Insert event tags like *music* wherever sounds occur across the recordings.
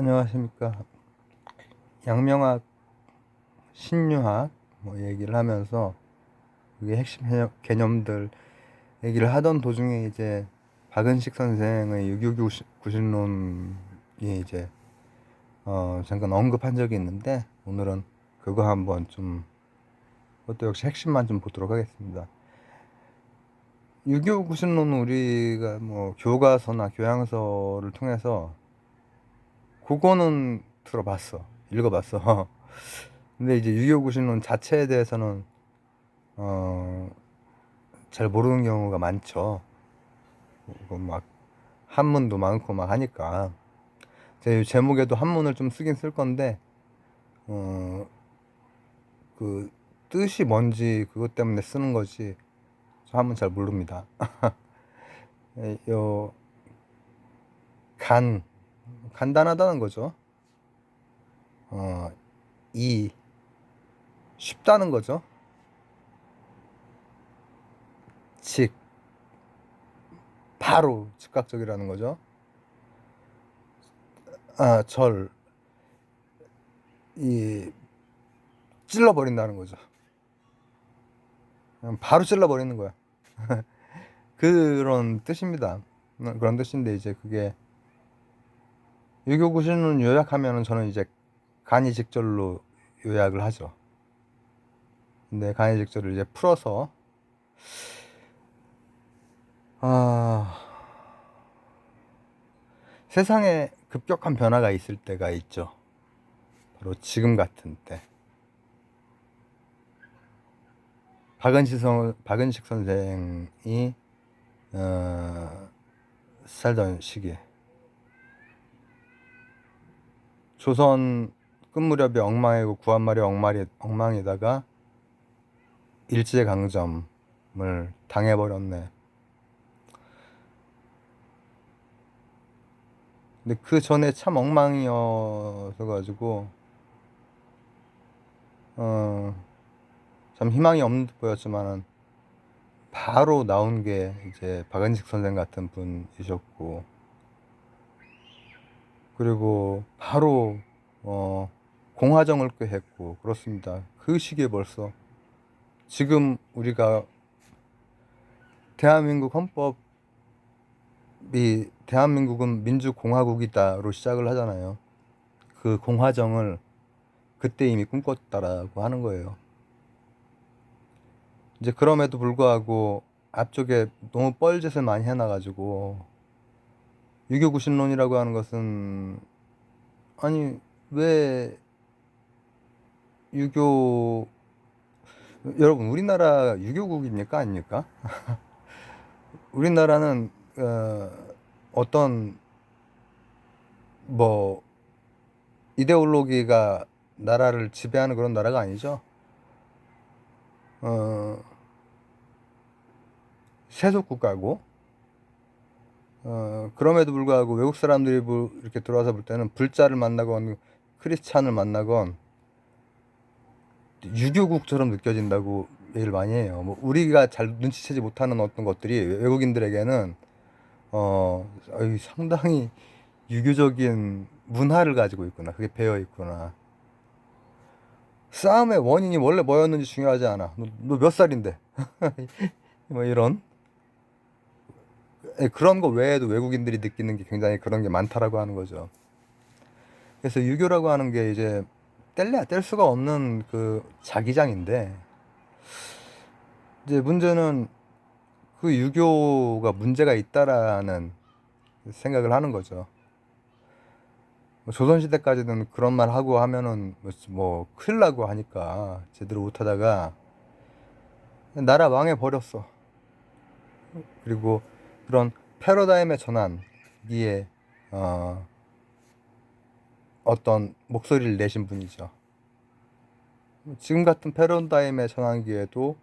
안녕하십니까. 양명학, 신유학 뭐 얘기를 하면서 그게 핵심 개념- 개념들 얘기를 하던 도중에 이제 박은식 선생의 유교교 구신론이 이제 어 잠깐 언급한 적이 있는데 오늘은 그거 한번 좀 그것도 역시 핵심만 좀 보도록 하겠습니다. 유교 구신론은 우리가 뭐 교과서나 교양서를 통해서 그거는 들어봤어. 읽어봤어. *laughs* 근데 이제 유교 구신론 자체에 대해서는 어, 잘 모르는 경우가 많죠. 막 한문도 많고 막 하니까 제 제목에도 한문을 좀 쓰긴 쓸 건데 어, 그 뜻이 뭔지 그것 때문에 쓰는 거지 저 한문 잘 모릅니다. 에, *laughs* 요, 간 간단하다는 거죠. 어, 이 쉽다는 거죠. 즉 바로 즉각적이라는 거죠. 아, 절 이 찔러 버린다는 거죠. 바로 찔러 버리는 거야. *laughs* 그런 뜻입니다. 그런 뜻인데 이제 그게 유교구신론 요약하면은 저는 이제 간이 직절로 요약을 하죠. 근데 간이 직절을 이제 풀어서 아 세상에 급격한 변화가 있을 때가 있죠. 바로 지금 같은 때. 박은식, 선, 박은식 선생이 어, 살던 시기에 조선 끝 무렵에 엉망이고 구한말이 엉망이, 엉망이다가 일제강점을 당해버렸네. 근데 그 전에 참 엉망이어서 가지고 어, 참 희망이 없는 듯 보였지만은 바로 나온 게 이제 박은식 선생 같은 분이셨고 그리고 바로 어, 공화정을 꾀했고 그렇습니다. 그 시기에 벌써 지금 우리가 대한민국 헌법이 대한민국은 민주공화국이다로 시작을 하잖아요. 그 공화정을 그때 이미 꿈꿨다라고 하는 거예요. 이제 그럼에도 불구하고 앞쪽에 너무 뻘짓을 많이 해놔가지고 유교 구신론이라고 하는 것은 아니 왜 유교 여러분 우리나라 유교국입니까 아닙니까? *laughs* 우리나라는 어, 어떤 뭐 이데올로기가 나라를 지배하는 그런 나라가 아니죠. 어, 세속 국가고 어, 그럼에도 불구하고 외국 사람들이 부- 이렇게 들어와서 볼 때는 불자를 만나건 크리스찬을 만나건 유교국처럼 느껴진다고 얘기를 많이 해요. 뭐 우리가 잘 눈치채지 못하는 어떤 것들이 외국인들에게는 어 상당히 유교적인 문화를 가지고 있구나. 그게 배어 있구나. 싸움의 원인이 원래 뭐였는지 중요하지 않아. 너 몇 살인데? *laughs* 뭐 이런 예, 그런 거 외에도 외국인들이 느끼는 게 굉장히 그런 게 많다라고 하는 거죠. 그래서 유교라고 하는 게 이제 뗄래야 뗄 수가 없는 그 자기장인데 이제 문제는 그 유교가 문제가 있다라는 생각을 하는 거죠. 뭐 조선시대까지는 그런 말 하고 하면은 뭐- 뭐 큰일 나고 하니까 제대로 못하다가 나라 망해 버렸어. 그리고 그런 패러다임의 전환기에 어, 어떤 목소리를 내신 분이죠. 지금 같은 패러다임의 전환기에도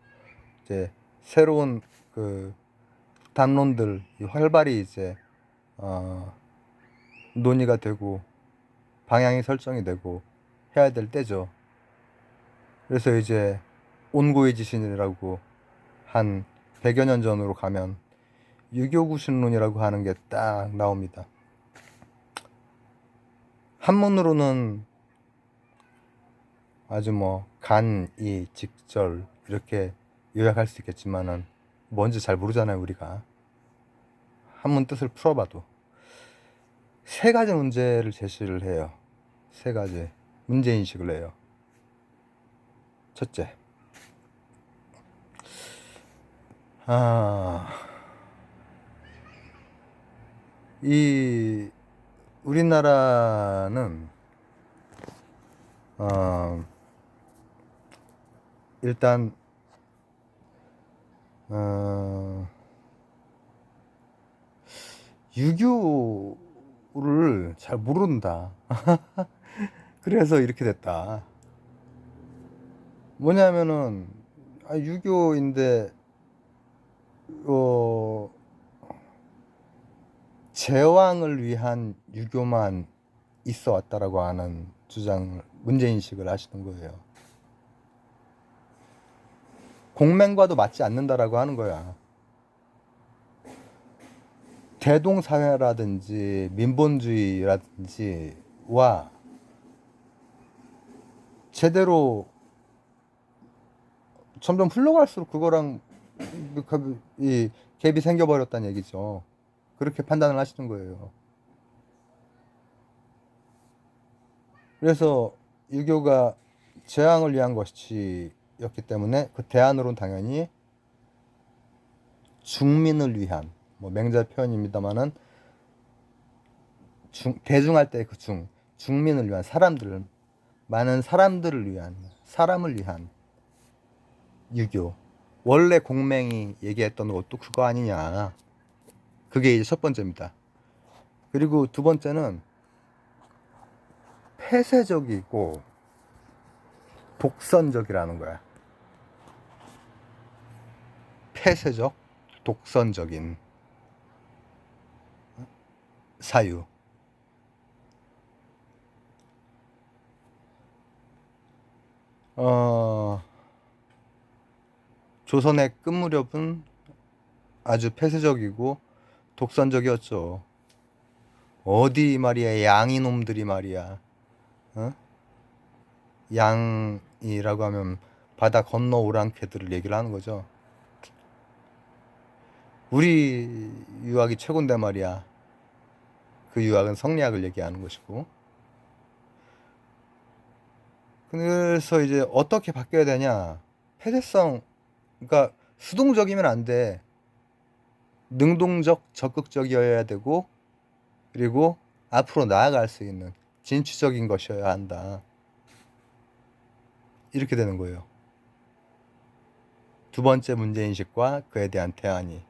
이제 새로운 그 담론들 활발히 이제 어, 논의가 되고 방향이 설정이 되고 해야 될 때죠. 그래서 이제 온고의 지신이라고 한 100여 년 전으로 가면 유교구신론이라고 하는 게 딱 나옵니다. 한문으로는 아주 뭐 간, 이, 직절 이렇게 요약할 수 있겠지만은 뭔지 잘 모르잖아요 우리가. 한문 뜻을 풀어봐도. 세 가지 문제를 제시를 해요. 세 가지 문제 인식을 해요. 첫째. 아, 이 우리나라는 어, 일단 어, 유교를 잘 모른다. *laughs* 그래서 이렇게 됐다. 뭐냐면은 아, 유교인데 어, 제왕을 위한 유교만 있어 왔다라고 하는 주장을 문제인식을 하시는 거예요. 공맹과도 맞지 않는다라고 하는 거야. 대동사회라든지 민본주의라든지와 제대로 점점 흘러갈수록 그거랑 이 갭이 생겨버렸다는 얘기죠. 그렇게 판단을 하시는 거예요. 그래서 유교가 재앙을 위한 것이었기 때문에 그 대안으로는 당연히 중민을 위한 뭐 맹자 표현입니다만은 중, 대중할 때 그 중, 중민을 위한 사람들을 많은 사람들을 위한 사람을 위한 유교 원래 공맹이 얘기했던 것도 그거 아니냐 그게 이제 첫 번째입니다 그리고 두 번째는 폐쇄적이고 독선적이라는 거야 폐쇄적 독선적인 사유. 어, 조선의 끝 무렵은 아주 폐쇄적이고 독선적이었죠. 어디 말이야, 양이 놈들이 말이야. 어? 양이라고 하면 바다 건너 오랑캐들을 얘기를 하는 거죠. 우리 유학이 최고인데 말이야. 그 유학은 성리학을 얘기하는 것이고. 그래서 이제 어떻게 바뀌어야 되냐? 폐쇄성, 그러니까 수동적이면 안 돼. 능동적, 적극적이어야 되고, 그리고 앞으로 나아갈 수 있는 진취적인 것이어야 한다. 이렇게 되는 거예요. 두 번째 문제인식과 그에 대한 대안이.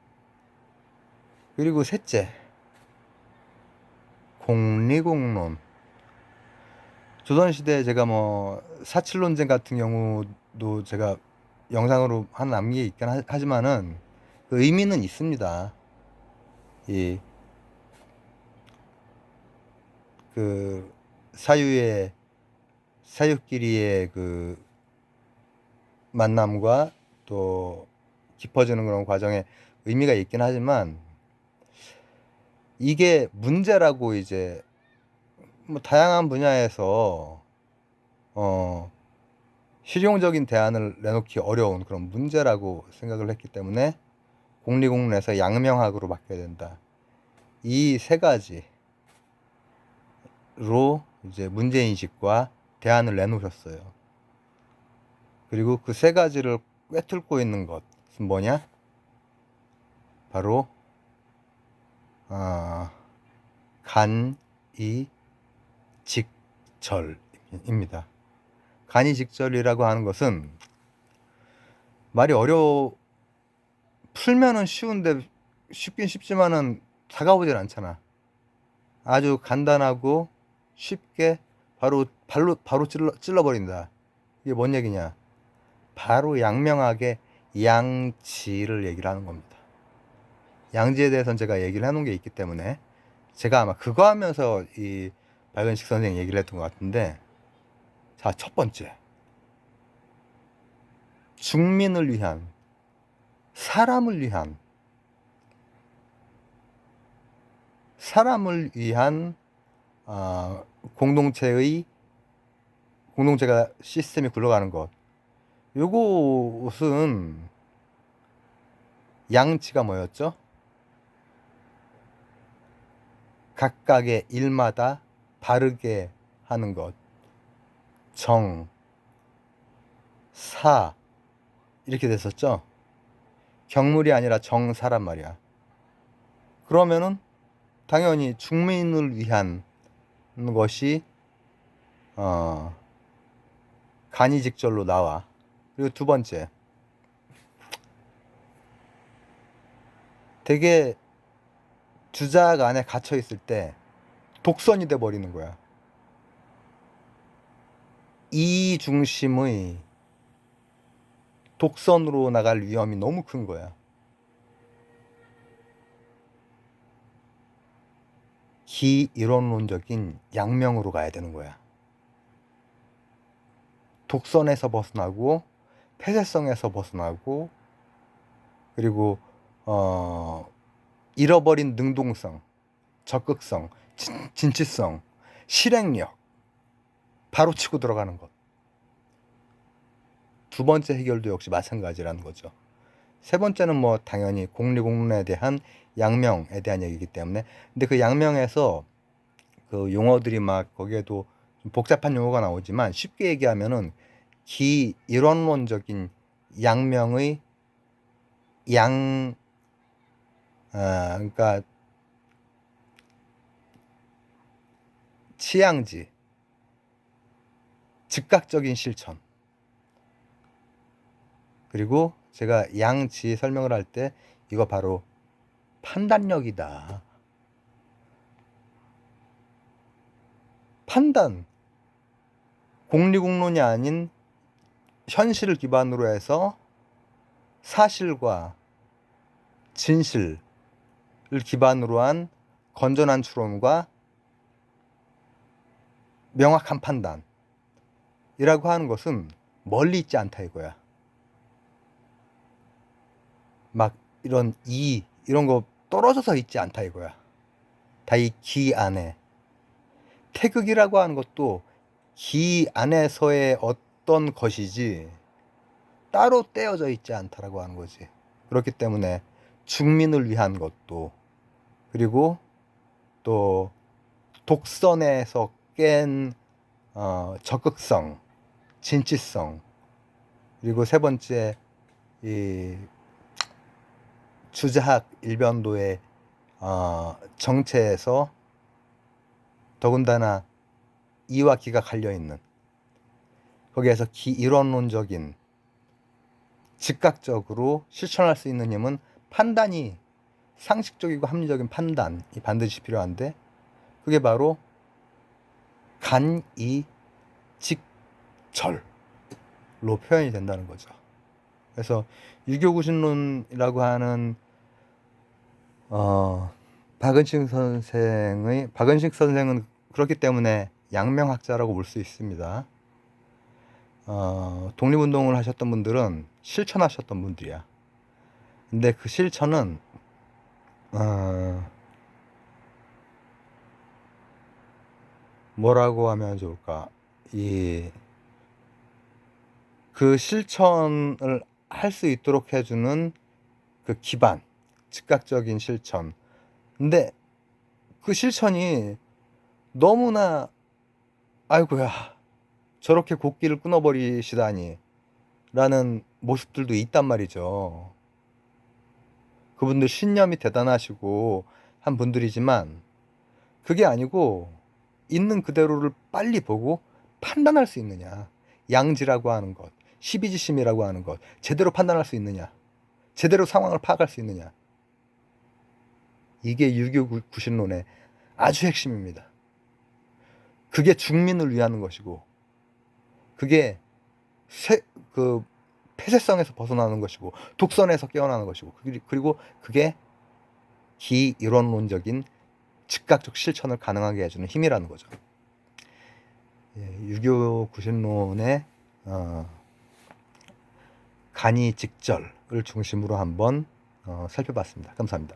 그리고 셋째, 공리공론. 조선시대 제가 뭐 사칠론쟁 같은 경우도 제가 영상으로 한게 있긴 하- 하지만은 그 의미는 있습니다. 이, 그, 사유의, 사유끼리의 그 만남과 또 깊어지는 그런 과정에 의미가 있긴 하지만 이게 문제라고 이제 뭐 다양한 분야에서 어 실용적인 대안을 내놓기 어려운 그런 문제라고 생각을 했기 때문에 공리공론에서 양명학으로 바뀌어야 된다. 이 세 가지로 이제 문제 인식과 대안을 내놓으셨어요. 그리고 그 세 가지를 꿰뚫고 있는 것은 뭐냐? 바로 아, 간이 직절입니다. 간이 직절이라고 하는 것은 말이 어려워 풀면은 쉬운데 쉽긴 쉽지만은 다가오질 않잖아. 아주 간단하고 쉽게 바로 발로 바로 찔러 찔러 버린다. 이게 뭔 얘기냐? 바로 양명하게 양지를 얘기를 하는 겁니다. 양지에 대해서는 제가 얘기를 해놓은 게 있기 때문에 제가 아마 그거 하면서 이 박은식 선생 얘기를 했던 것 같은데 자 첫 번째 중민을 위한 사람을 위한 사람을 위한 어, 공동체의 공동체가 시스템이 굴러가는 것. 요것은 양치가 뭐였죠? 각각의 일마다 바르게 하는 것. 정, 사, 이렇게 됐었죠? 경물이 아니라 정사란 말이야. 그러면은 당연히 중민을 위한 것이 어, 간이 직절로 나와. 그리고 두 번째, 되게 주작 안에 갇혀 있을 때 독선이 돼 버리는 거야. 이 중심의 독선으로 나갈 위험이 너무 큰 거야. 기이론론적인 양명으로 가야 되는 거야. 독선에서 벗어나고 폐쇄성에서 벗어나고 그리고 어 잃어버린 능동성, 적극성, 진, 진취성, 실행력 바로 치고 들어가는 것. 두 번째 해결도 역시 마찬가지라는 거죠. 세 번째는 뭐 당연히 공리공론에 대한 양명에 대한 얘기이기 때문에 근데 그 양명에서 그 용어들이 막 거기에도 좀 복잡한 용어가 나오지만 쉽게 얘기하면은 기일원론적인 양명의 양 아, 그러니까 취향지 즉각적인 실천 그리고 제가 양지 설명을 할 때 이거 바로 판단력이다. 판단. 공리공론이 아닌 현실을 기반으로 해서 사실과 진실을 기반으로 한 건전한 추론과 명확한 판단이라고 하는 것은 멀리 있지 않다 이거야. 막 이런 이 이런 거 떨어져서 있지 않다 이거야. 다 이 기 안에 태극이라고 하는 것도 기 안에서의 어떤 것이지 따로 떼어져 있지 않다라고 하는 거지. 그렇기 때문에 중민을 위한 것도 그리고 또 독선에서 깬 어, 적극성, 진취성 그리고 세 번째 이 주자학 일변도의 어, 정체에서 더군다나 이와 기가 갈려 있는 거기에서 기 이론론적인 즉각적으로 실천할 수 있는 힘은 판단이 상식적이고 합리적인 판단이 반드시 필요한데 그게 바로 간이 직절로 표현이 된다는 거죠. 그래서 유교구신론이라고 하는 어, 박은식 선생의 박은식 선생은 그렇기 때문에 양명학자라고 볼 수 있습니다. 어, 독립운동을 하셨던 분들은 실천하셨던 분들이야. 근데 그 실천은 어, 뭐라고 하면 좋을까? 이 그 실천을 할 수 있도록 해주는 그 기반, 즉각적인 실천. 근데 그 실천이 너무나 아이고야 저렇게 곡기를 끊어버리시다니 라는 모습들도 있단 말이죠. 그분들 신념이 대단하시고 한 분들이지만 그게 아니고 있는 그대로를 빨리 보고 판단할 수 있느냐. 양지라고 하는 것, 시비지심이라고 하는 것, 제대로 판단할 수 있느냐. 제대로 상황을 파악할 수 있느냐. 이게 유교 구신론의 아주 핵심입니다. 그게 중민을 위하는 것이고, 그게 세, 그 폐쇄성에서 벗어나는 것이고, 독선에서 깨어나는 것이고, 그리고 그게 기이론론적인 즉각적 실천을 가능하게 해주는 힘이라는 거죠. 예, 유교 구신론의 어, 간이 직절을 중심으로 한번 어, 살펴봤습니다. 감사합니다.